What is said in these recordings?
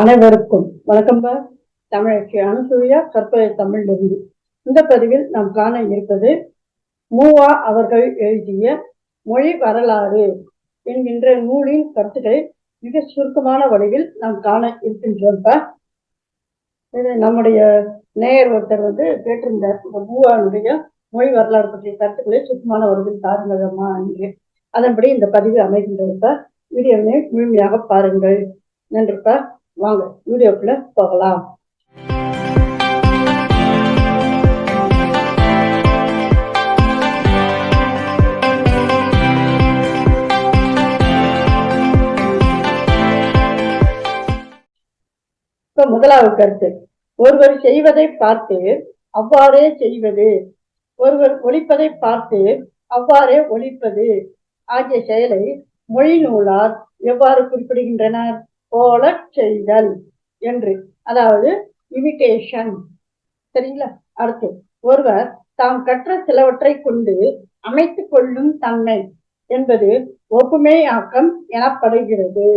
அனைவருக்கும் வணக்கம் பா தமிழச்சி அனுசூயா கற்பதை தமிழிலிருந்து இந்த பதிவில் நாம் காண இருப்பது மூவா அவர்கள் எழுதிய மொழி வரலாறு என்கின்ற நூலின் கருத்துக்களை மிக சுருக்கமான வடிவில் நாம் காண இருக்கின்றோம் இது நம்முடைய நேயர் ஒருத்தர் வந்து கேட்டிருந்தார். இந்த மூவானுடைய மொழி வரலாறு பற்றிய கருத்துக்களை சுருக்கமான வடிவில் தாருங்கதம்மா என்று. அதன்படி இந்த பதிவு அமைகின்றப்ப வீடியோவினை முழுமையாக பாருங்கள். நன்றிப்பா வாங்க வீடியோக்குள்ள போகலாம். இப்ப முதலாவது கருத்து. ஒருவர் செய்வதை பார்த்து அவ்வாறே செய்வது. ஒருவர் ஒழிப்பதை பார்த்து அவ்வாறே ஒழிப்பது. ஆகிய செயலை மொழி நூலார் எவ்வாறு குறிப்பிடுகின்றனர்? போல செய்தல் என்று. அதாவது இமிட்டேஷன் சரிங்களா? அடுத்து ஒருவர் தாம் கற்ற சிலவற்றை கொண்டு அமைத்துக் கொள்ளும் தன்மை என்பது ஒப்புமையாக்கம் எனப்படுகிறது.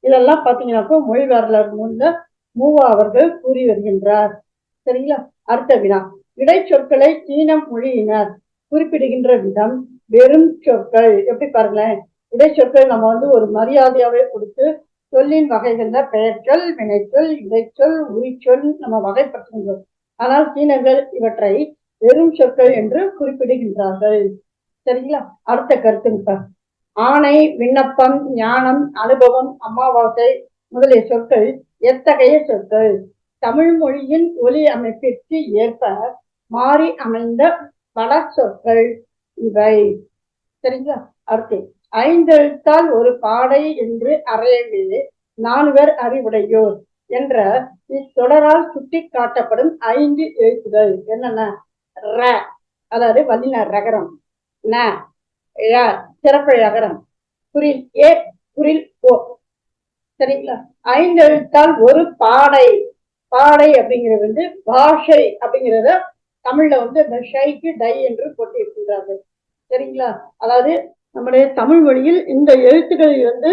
இதெல்லாம் பாத்தீங்கன்னாக்கா மொழி வரலாறு முன்ன மூவா அவர்கள் கூறி வருகின்றார். சரிங்களா? அடுத்த வினா. இடைச்சொற்களை சீன மொழியினர் குறிப்பிடுகின்ற விதம் வெறும் சொற்கள். எப்படி பாருங்களேன்? இடைச்சொற்கள் நம்ம வந்து ஒரு மரியாதையாவே கொடுத்து சொல்லின் வகைகள்ல பெயர்ச்சொல் வினைச்சொல் இடைச்சொல் உரிச்சொல் நம்ம வகைப்படுத்துகின்றோம். ஆனால் சீனர்கள் இவற்றை வெறும் சொற்கள் என்று குறிப்பிடுகின்றார்கள். சரிங்களா? அடுத்த கருத்துங்க ஆணை விண்ணப்பம் ஞானம் அனுபவம் அமாவாசை முதலிய சொற்கள் எத்தகைய சொற்கள்? தமிழ் மொழியின் ஒலி அமைப்பிற்கு ஏற்ப மாறி அமைந்த பல சொற்கள் இவை. சரிங்களா? அடுத்து. ஐந்தெழுத்தால் ஒரு பாடை என்று அறையவில்லை. நான்வர் அறிவுடையோர் என்ற இத்தொடரால் சுட்டி காட்டப்படும் ஐந்து எழுத்துகள் என்னென்ன? ர அதாவது வல்லின ரகரம். ந ழ சிறப்பு ரகரம். குறில் ஏ குறில் ஓ. சரிங்களா? ஐந்து எழுத்தால் ஒரு பாடை. பாடை அப்படிங்கிறது வந்து பாஷை அப்படிங்கிறத தமிழ்ல வந்து இந்த ஷைக்கு டை என்று போட்டியிருக்கின்றார்கள் சரிங்களா? அதாவது நம்முடைய தமிழ் மொழியில் இந்த எழுத்துக்கள் வந்து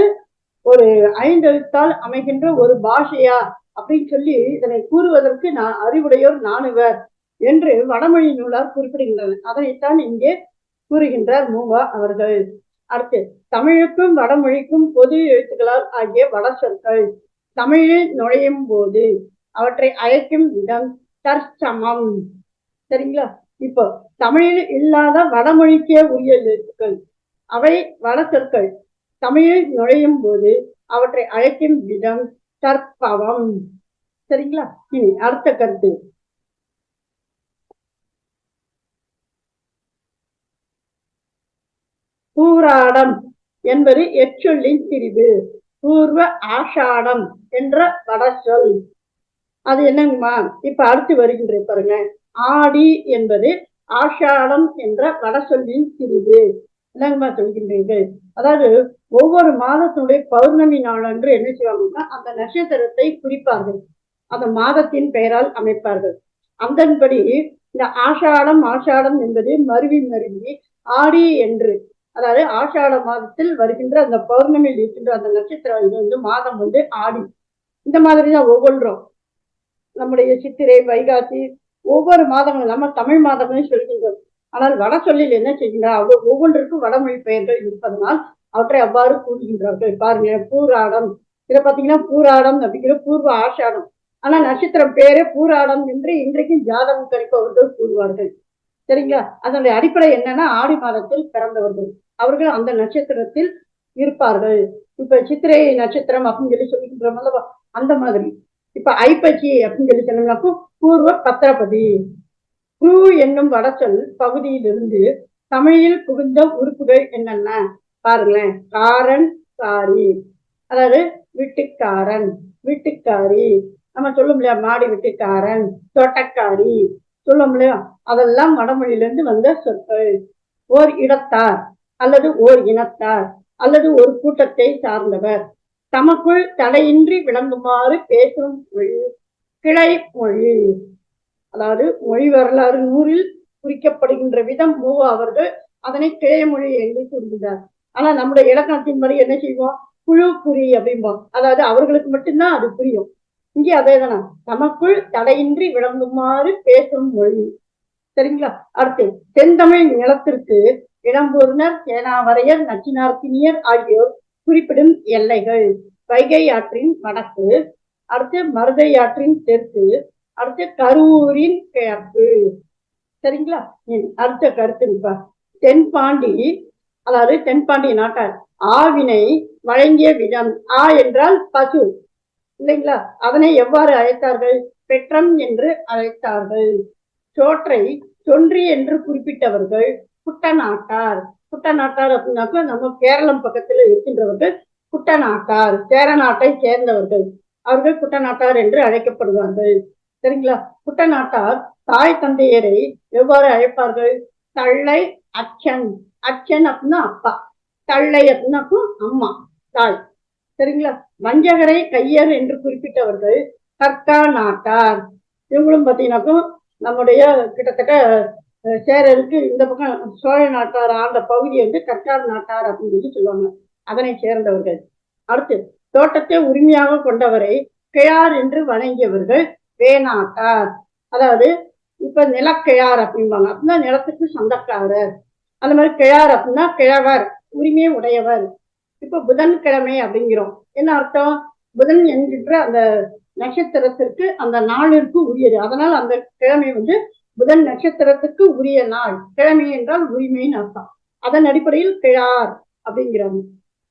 ஒரு ஐந்தெழுத்தால் அமைகின்ற ஒரு பாஷையா அப்படின்னு சொல்லி இதனை கூறுவதற்கு நான் அறிவுடையோர் நானுவர் என்று வடமொழி நூலார் குறிப்பிடுகின்றனர். அதனைத்தான் இங்கே கூறுகின்றார் மூவா அவர்கள். அடுத்து தமிழுக்கும் வடமொழிக்கும் பொது எழுத்துக்களால் ஆகிய வட சொற்கள். தமிழில் நுழையும் போது அவற்றை அழைக்கும் விதம் தற்சமம். சரிங்களா? இப்போ தமிழில் இல்லாத வடமொழிக்கே உரிய எழுத்துக்கள். அவை வட தமிழில் நுழையும் போது அவற்றை அழைக்கும் விதம் தற்பவம். சரிங்களா? இனி அடுத்த கருத்து. பூராடம் என்பது எச்சொல்லின் பிரிவு. பூர்வ ஆஷாடம் என்ற வடசொல் அது என்னங்கம்மா? இப்ப அடுத்து வருகின்ற பாருங்க. ஆடி என்பது ஆஷாடம் என்ற வடசொல்லின் பிரிவு. என்னங்கம்மா சொல்கின்றீங்க அதாவது ஒவ்வொரு மாதத்தினுடைய பௌர்ணமி நாளன்று என்ன செய்வாங்கன்னா அந்த நட்சத்திரத்தை குறிப்பார்கள். அந்த மாதத்தின் பெயரால் அமைப்பார்கள். அதன்படி இந்த ஆஷாடம் ஆஷாடம் என்பது மருவி மருவி ஆடி என்று. அதாவது ஆஷாட மாதத்தில் வருகின்ற அந்த பௌர்ணமியில் இருக்கின்ற அந்த நட்சத்திரம் இது வந்து மாதம் வந்து ஆடி. இந்த மாதிரி தான் ஒவ்வொன்றும். நம்முடைய சித்திரை வைகாசி ஒவ்வொரு மாதங்களும் நம்ம தமிழ் மாதம்னு சொல்கின்றோம். ஆனால் வட சொல்லில் என்ன செய்கின்றார்? ஒவ்வொன்றுக்கும் வடமொழி பெயர்கள் இருப்பதனால் அவற்றை அவ்வாறு கூறுகின்றார்கள். பாருங்க பூராடம். இதை பார்த்தீங்கன்னா பூராடம் அப்படிங்கிற பூர்வ ஆஷாடம். ஆனா நட்சத்திரம் பேரே பூராடம் என்று இன்றைக்கும் ஜாதகம் கணிப்பவர்கள் கூறுவார்கள். சரிங்களா? அதனுடைய அடிப்படை என்னன்னா ஆடி மாதத்தில் பிறந்தவர்கள். அவர்கள் அந்த நட்சத்திரத்தில் இருப்பார்கள். இப்ப சித்திரை நட்சத்திரம் அப்படின்னு சொல்லி சொல்லிக்கின்றோம் அல்லவா? அந்த மாதிரி. இப்ப ஐப்பச்சி அப்படின்னு சொல்லி சொன்னோம்னாக்கும் பூர்வ பத்திரபதி. குரு என்னும் வடச்சொல் பகுதியிலிருந்து தமிழில் புகுந்த உறுப்புகள் என்னென்ன? பாருங்களேன். காரன் காரி. அதாவது வீட்டுக்காரன் வீட்டுக்காரி. நம்ம சொல்லும் இல்லையா? மாடி வீட்டுக்காரன் தோட்டக்காரி. சொல்லும் இல்லையா? அதெல்லாம் வடமொழியிலிருந்து வந்த சொற்கள். ஓர் இடத்தார் அல்லது ஓர் இனத்தார் அல்லது ஒரு கூட்டத்தை சார்ந்தவர். தமக்குள் தடையின்றி விளங்குமாறு பேசும் மொழி கிளை மொழி. அதாவது மொழி வரலாறு நூறில் குறிக்கப்படுகின்ற விதம் மூவா அவர்கள் அதனை கிளை மொழி என்று கூறுகிறார் ஆனா நம்முடைய இலக்கணத்தின்படி என்ன செய்வோம்? குழு குறி அப்படிம்போம். அதாவது அவர்களுக்கு மட்டும்தான் அது புரியும். இங்கே அதே தானே? நமக்குள் தடையின்றி விளங்குமாறு பேசும் மொழி. சரிங்களா? அடுத்து தென்தமிழ் நிலத்திற்கு இடம்பூர்னர் சேனாவரையர் நச்சினார்த்தினியர் ஆகியோர் குறிப்பிடும் எல்லைகள். வைகை ஆற்றின் வடக்கு அடுத்து மருதை ஆற்றின் தெற்கு அடுத்து கரூரின் கிழக்கு சரிங்களா? அடுத்த கருத்துப்பா தென்பாண்டி அதாவது தென்பாண்டி நாட்டார். ஆவினை வழங்கிய விதம். ஆ என்றால் பசு. இல்லைங்களா? அதனை எவ்வாறு அழைத்தார்கள்? பெற்றம் என்று அழைத்தார்கள். சோற்றை தொன்றி என்று குறிப்பிட்டவர்கள் குட்டநாட்டார். குட்டநாட்டார் அப்படின்னாக்கா நம்ம கேரளம் பக்கத்தில் இருக்கின்றவர்கள் குட்டநாட்டார். சேர நாட்டை சேர்ந்தவர்கள். அவர்கள் குட்டநாட்டார் என்று அழைக்கப்படுவார்கள். சரிங்களா? குட்டநாட்டார் தாய் தந்தையரை எவ்வாறு அழைப்பார்கள்? தள்ளை அச்சன். அச்சன் அப்படின்னா அப்பா. தள்ளை அப்படின்னா அம்மா தாய். சரிங்களா? வஞ்சகரை கையர் என்று குறிப்பிட்டவர்கள் கற்கா நாட்டார். இவங்களும் பார்த்தீங்கன்னாக்கும் நம்முடைய கிட்டத்தட்ட சேரருக்கு இந்த பக்கம் சோழ நாட்டார் ஆண்ட பகுதி வந்து கற்கார் நாட்டார் அப்படின்னு சொல்லி சொல்லுவாங்க. அதனை சேர்ந்தவர்கள். அடுத்து தோட்டத்தை உரிமையாக கொண்டவரை கிழார் என்று வணங்கியவர்கள் வேணாட்டார். அதாவது இப்ப நிலக்கிழார் அப்படிம்பாங்க. அப்படின்னா நிலத்துக்கு சொந்தக்காரர். அந்த மாதிரி கிழார் அப்படின்னா கிழவர் உரிமை உடையவர். இப்ப புதன்கிழமை அப்படிங்கிறோம். என்ன அர்த்தம்? புதன் என்கின்ற அந்த நட்சத்திரத்திற்கு அந்த நாளிற்கு உரியது. அதனால் அந்த கிழமை வந்து புதன் நட்சத்திரத்துக்கு உரிய நாள். கிழமை என்றால் உரிமைன்னு அர்த்தம். அதன் அடிப்படையில் கிழார் அப்படிங்கிறாங்க.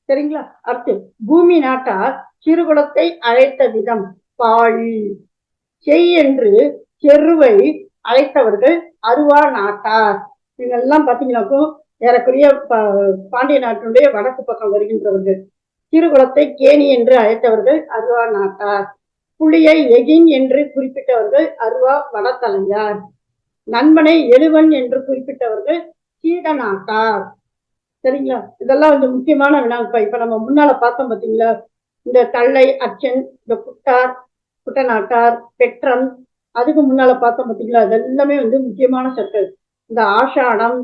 சரிங்களா? அடுத்து பூமி நாட்டார் சிறுகுலத்தை அழைத்த விதம் பாழி. செய் என்று செருவை அழைத்தவர்கள் அருவா நாட்டார் இவங்கெல்லாம் பார்த்தீங்கன்னாக்கும் ஏறக்குரிய பா- பாண்டிய நாட்டினுடைய வடக்கு பக்கம் வருகின்றவர்கள். திருகுளத்தை கேணி என்று அழைத்தவர்கள் அருவா நாட்டார் புலியை எகின் என்று குறிப்பிட்டவர்கள் அருவா வடத்தலையார். நண்பனை எழுவன் என்று குறிப்பிட்டவர்கள் சீடநாட்டார். சரிங்களா? இதெல்லாம் வந்து முக்கியமான வினாப்பா இப்ப நம்ம முன்னால பார்த்தோம் பாத்தீங்களா இந்த தள்ளை அச்சன் இந்த குட்டார் குட்டநாட்டார் பெற்றம் அதுக்கு முன்னால பார்த்தோம் பார்த்தீங்களா அது எல்லாமே வந்து முக்கியமான சொற்கள். இந்த ஆஷாடம்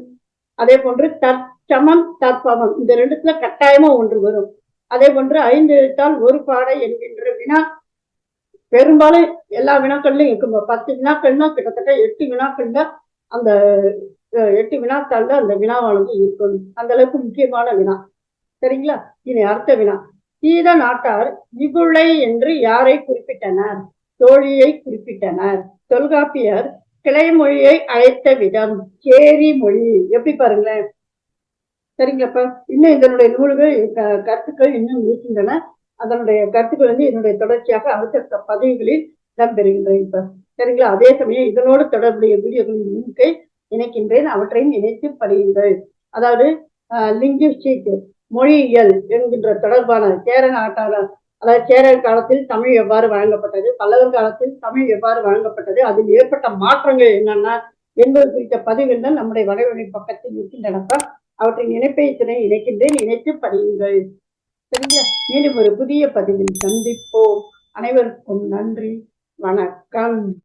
அதே போன்று தற்சமம் தற்பமம் இந்த ரெண்டுத்துல கட்டாயமா ஒன்று வரும். அதே போன்று ஐந்து எழுத்தால் ஒரு பாடை என்கின்ற வினா பெரும்பாலும் எல்லா வினாக்கள்லையும் இருக்கும். பத்து வினாக்கள்னா கிட்டத்தட்ட எட்டு வினாக்கள்ல அந்த எட்டு வினாத்தாள்ல அந்த வினாவானது இருக்கும். அந்த அளவுக்கு முக்கியமான வினா. சரிங்களா? இனி அடுத்த வினா. சீத நாட்டார் இகுளை என்று யாரை குறிப்பிட்டனர்? தோழியை குறிப்பிட்டனர். தொல்காப்பியர் கிளைமொழியை அழைத்த விதம் கேரி மொழி. எப்படி பாருங்களேன்? சரிங்கப்பா. இன்னும் இதனுடைய நூல்கள் கருத்துக்கள் இன்னும் இருக்கின்றன. அதனுடைய கருத்துக்கள் வந்து என்னுடைய தொடர்ச்சியாக அடுத்த பதவிகளில் இடம்பெறுகின்றன இப்ப சரிங்களா? அதே சமயம் இதனோடு தொடர்புடைய வீடியோகளின் லிங்கை இணைக்கின்றேன். அவற்றையும் இணைத்து படியுங்கள். அதாவது லிங்குஸ்டிக் மொழியியல் என்கின்ற தொடர்பான சேர நாட்டான அதாவது சேரர் காலத்தில் தமிழ் எவ்வாறு வழங்கப்பட்டது பல்லவர் காலத்தில் தமிழ் எவ்வாறு வழங்கப்பட்டது அதில் ஏற்பட்ட மாற்றங்கள் என்னென்ன என்பது குறித்த பதிவுகள் நம்முடைய வடவழி பக்கத்தில் இருக்கின்றன அவற்றின் இணைப்பை துணை இணைக்கின்றேன். இணைத்து படியுங்கள். சரியா மீண்டும் ஒரு புதிய பதிவில் சந்திப்போம். அனைவருக்கும் நன்றி. வணக்கம்.